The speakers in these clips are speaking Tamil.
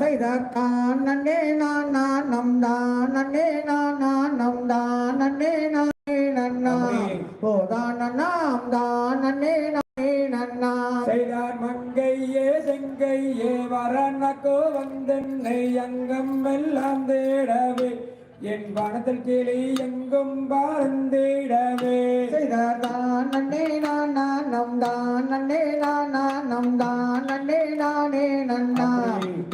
செய்தார் தான் நன்னே நான் நான் நம் தான் நன்னே நான் நான் நம் தான் நன்னே நானே நன்னா. ஓதான் நன்னாம் தான் நன்னே நானே நன்னா. செய்தார் மங்கையே செங்கையே வரணக்கோ வந்தென்னை அங்கம் எல்லாம் தேடவே. என் வனத்தில் கிளி எங்கும் பறந்திடவே செய்தார் தான் நன்னே நான் நான் நம் தான் நன்னே நான் நான் நம் தான் நன்னே நானே நன்னா.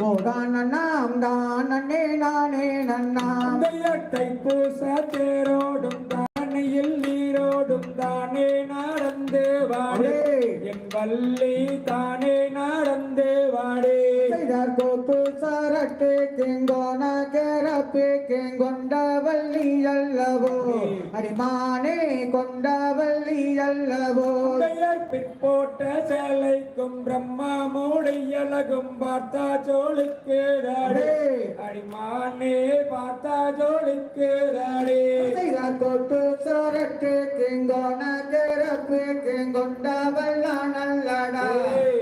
ஓதான் நன்னாம் தான் நன்னே நானே நன்னா. தையட்டை பூச தேரோடும் தானையில் நீரோடும் தானே நடந்து வாடே என் வள்ளி தானே நடந்து வாடே கோப்பு சரட்டு கேங்கோன கேரப்பு கேங்கொண்டவல்லி அல்லவோ. அடிமானே கொண்டவல்லி அல்லவோ. பெயர் பிற்போட்ட சேலைக்கும் பிரம்மா மூடை அழகும் பார்த்தா ஜோலிக்கு ராடே. அடிமானே பார்த்தா ஜோலிக்கு செய்தார் கோட்டு சரட்டு கேங்கோன கேரப்பு கேங்கொண்டவல்லா நல்லடா.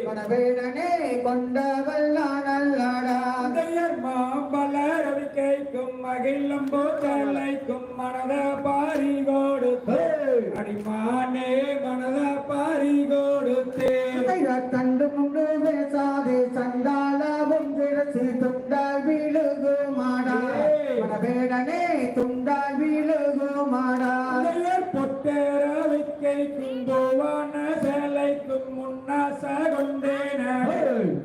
கொடவேடனே கொண்டவல்லா நல்லடா. மாம்பல ரவிக்கைக்கும் மகிழம் போச்சலைக்கும் மனத பாரி பெயர் பொட்டேர விக்கைக்கும் போவான சேலைக்கும் முன்னாச கொண்டே நாடே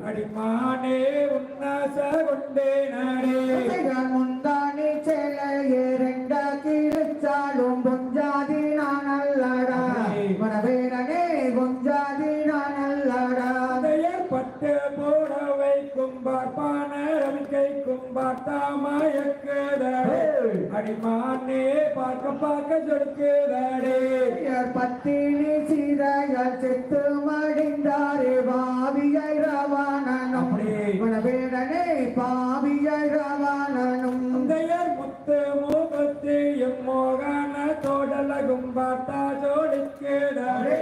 அடிமானே உன்னாச கொண்டே நாடே செய்தார் முந்தானி சேலையே ரெண்டா கிழிச்சாலும் பொஞ்சாதி நான் அல்லடா. கொடவேடனே பொஞ்சாதி நான் அல்லடா. பட்டு போட வைக்கும் பார்ப்பான ரவிக்கைக்கும் பார்த்தாமயக்குதாடே அடிமானே பார்க்க சொடுக்குதாடே பெயர் பத்தினி சீதையால் செத்து மடிந்தாரே பாவியை ரவானனும். குணவேடனே பாவியை ரவானனும். பெயர் முத்து மூபத்து எம்மோகான தோடலகும் பார்த்தா ஜோடிக்குதாடே.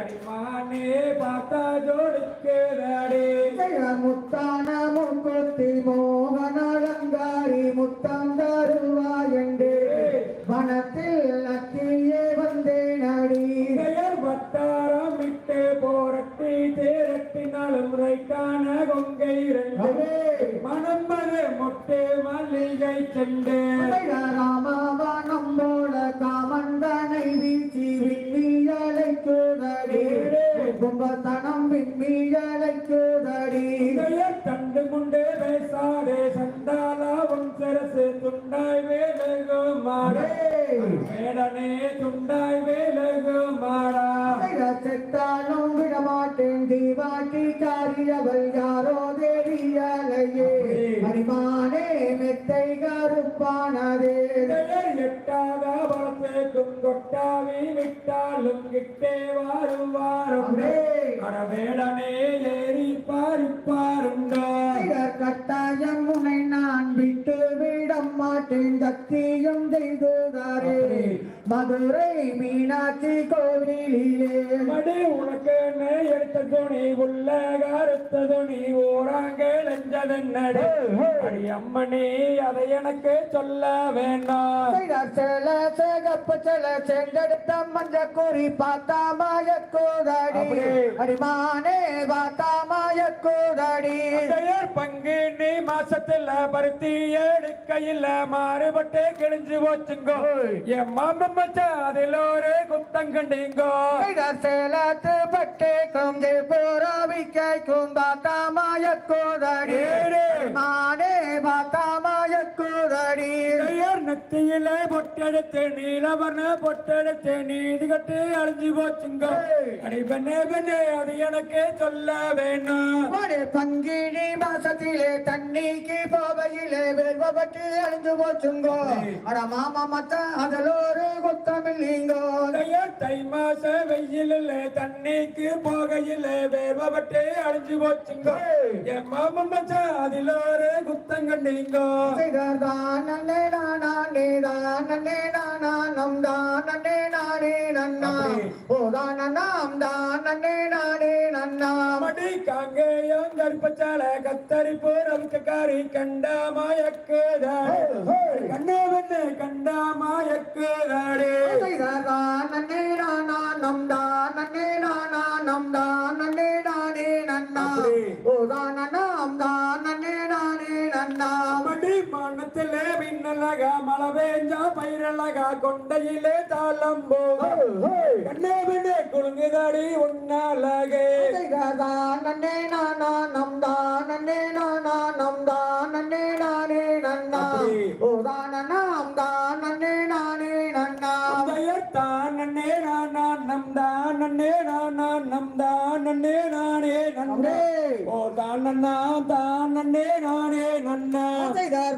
அடிமானே பார்த்தா ஜோடிக்குதாடே. பெயர் முத்தான முக்குத்தி மோகன அலங்காரி முத்தம் கும்பத்தனம் விண்மீயலைக்குதடி பெயர் கண்டு பேசாதே சண்டாலாவும் சரசு துண்டாய் வேலகு மாடே வேடனே துண்டாய் வேலகு மாடா செத்தாலும் விடமாட்டேன் தீவாட்டி காரியவள் யாரோ தேடியலையே. அரிமானே மெத்தை கருப்பானதே. எட்டாத பலத்தேக்கும் கொட்டாவி விட்டாலும் கிட்டே வாரும் வாரும் கடவேடனே ஏறி பாரிப்பாருண்டோ கட்டாயம் உன்னை நான் விட்டு விட மாட்டேன் சத்தியம் செய்துதாரே. மதுரை மீனாட்சி கோவிலிலே. மடி உனக்கு எடுத்த துணி? உள்ள கருத்த துணி ஓராங்க லஞ்சதென்னடே அடி அம்மனே அதை எனக்கு சொல்ல வேண்டாம். செல சேகப்பு செல செங்கெடுத்த மஞ்ச குறி பார்த்தா மாயக்கூதாடி. அடிமானே பார்த்தா மாயக்கூதாடி. பெயர் பங்கு நீ மாசத்துல பருத்தி எடுக்கையில் மாறுபட்டு கிழிஞ்சு போச்சுங்கோ. என் மாமன் மச்சான் அதில் ஒரு குத்தம் கண்டீங்கோ சேலத்து பட்டே கொஞ்சே போராவி கேட்கும் பார்த்தா மாயக்கூதாடி மானே பார்த்தா மாயக்கூதாடி பெயர் நெத்தியில பொட்டெடுத்து நீலவர்ண பொட்டெடுத்து நீதி கட்டு அழிஞ்சு போச்சுங்கோ அடி பெண்ணே பெண்ணே அது எனக்கு சொல்ல வேணும் ஒரு பங்கினி மாசத்திலே தண்ணிக்கு போவையிலே வெறுவப்பட்டு அழிஞ்சு போச்சுங்கோ அட மாமா மத்த அதில் ஒரு குத்தமில்லைங்கோ பெயர் தை மாச வெயிலில் தண்ணிக்கு போகையில் வேர்வப்பட்டு அழிஞ்சு போச்சுங்க. என் மாமன் மச்சான் அதில் ஒரு குத்தம் கண்டீங்கோ செய்தார் தான் நன்னே நானே தான் நன்னே நானா நம் தான் நன்னே நானே நன்னா. ஓ தான் நன்னாம் தான் நன்னே நானே நன்னா. மடி காங்கேயம் கற்பச்சால கத்தரி போறவுக்கு காரி கண்டா மாயக்குதாடே மழை பெஞ்சா பயிரலகா கொண்டையிலே தாளம் போகும் கண்ணே வெண்ணே குழுங்குதாடி உன்னாலகே. நன்னே நானா நம்தான் நன்னே நானா நம்தான் நன்னே நானே நன்னா. ஓ தான் நானா நம் தான் நன்னே நானா நம் தான் நன்னே நானே நன்னே ஓ தான் நன்னா தான் நன்னே நானே நன்னா.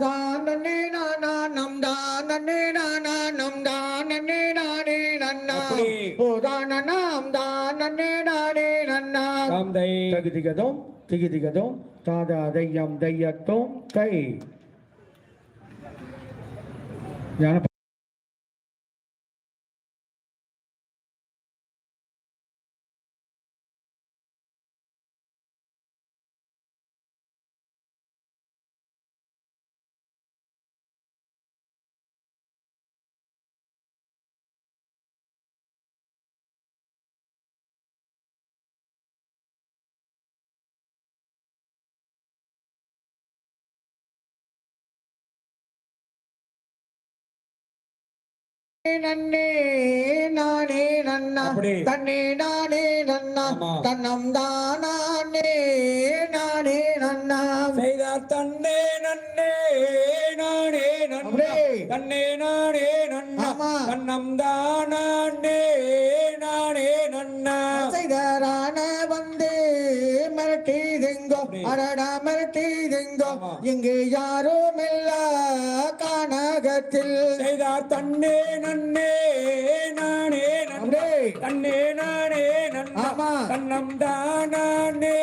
தான் நன்னே நானா நம்தான் நன்னே நானா நம்தான் நன்னே நானே நன்னா. ஓ தானம் தான் நன்னே நானே நன்னா. காந்தை தகுதிகதோம் திகிதிகதோம் தாதா தையம் தையத்தோம் தை. ஞான நன்னே நானே நன்னா. தன்னே நானே நன்னா. தன்னம் தானே நானே நன்னா செய்தார் தன்னே நன்னே நானே நன்னா. தன்னே நானே நன்னா. தன்னம் தானே மிரட்டி திங்கோ அப்படி. அடடா மிரட்டி திங்கோ ஆமா. இங்கு யாரும் இல்ல கானகத்தில் செய்தார் தன்னே நன்னே நானே அப்படியே. தன்னே நானே நன்னா. தன்னம் தானே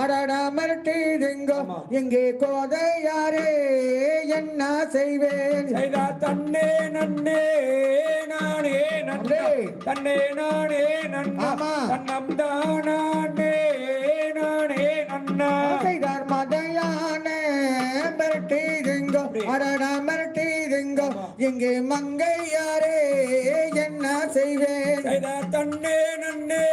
அடடா மிரட்டி திங்கோ ஆமா. இங்கே கோதையாரே என்ன செய்வேன் தன்னே நன்னே நானே அப்படியே. தன்னே நானே நன்னா. தன்னம் தானே நானே நன்னா செய்தார் மதையான மிரட்டி திங்கோ அப்படி. அடடா மிரட்டி திங்கோ ஆமா. இங்கே மங்கையாரே என்ன செய்வேன் தன்னே நன்னே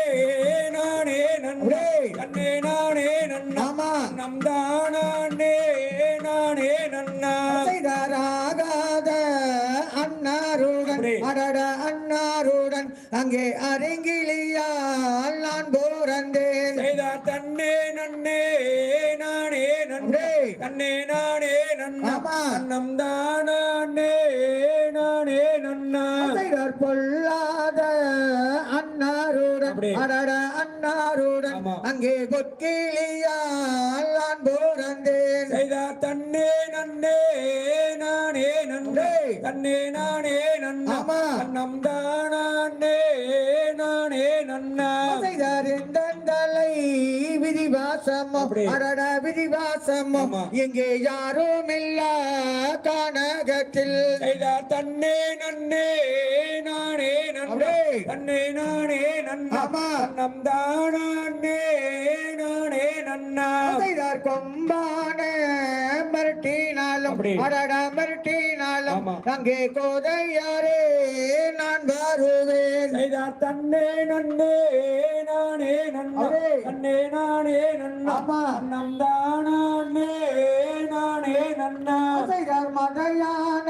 ஆமா. நம் தானே நானே நன்னா செய்தாராகாத அன்னாருடன். அடட அன்னாருடன் அங்கே அரங்கிலியால் நான் போறந்தேன் செய்தார் அடட அன்னாருடன். அங்கே பொற்கிளியால் நான் போறந்தேன் செய்தார் தன்னே நன்னே நானே அப்படியே. தன்னே நானே நன்னா ஆமா. நம் தானே நானே நன்னா செய்தார் இந்த தலை விதிவாசமோ. அடட விதிவாசமோ. இங்கே யாரும் இல்ல கானகத்தில் தன்னே நன்னே நானே அப்படியே. தன்னே நானே நன்னா. நம் தானே நானே நன்னா செய்தார் கொம்பான மிரட்டினாலும். அடட மிரட்டினாலும். அங்கே கோதையாரே நான் வருவேன் செய்தார் தன்னே நன்னே நானே நன்னா. தன்னே நானே நன்னா ஆமா. நம் தானே நானே நன்னா செய்தார் மதையான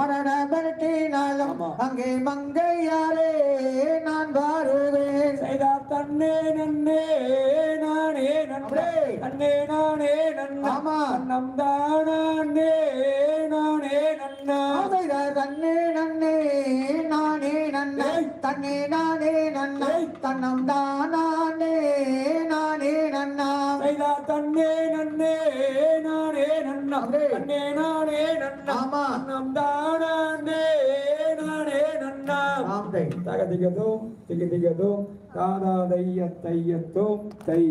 அடட மிரட்டினாலும் ஆமா. அங்கே மங்கையாரே நான் வருவேன் செய்தார் தன்னே நன்னே நானே அப்படியே. தன்னே நானே நன்னா ஆமா. நம் தானே நானே நன்னா செய்தார் தன்னே நன்னே நானே நன்னா. தன்னே நானே நன்னா. தன்னம் தானே நானே நன்னா செய்தார் தன்னே நன்னே நானே நன்னா. தன்னே நானே நன்னா ஆமா. நம் தானே நானே நன்னா தாம் தை. தகதிகதும் திகதிகதும் தாதா தைய தையத்தும் தை.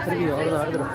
சரி அவ்வளோதான் அடுத்து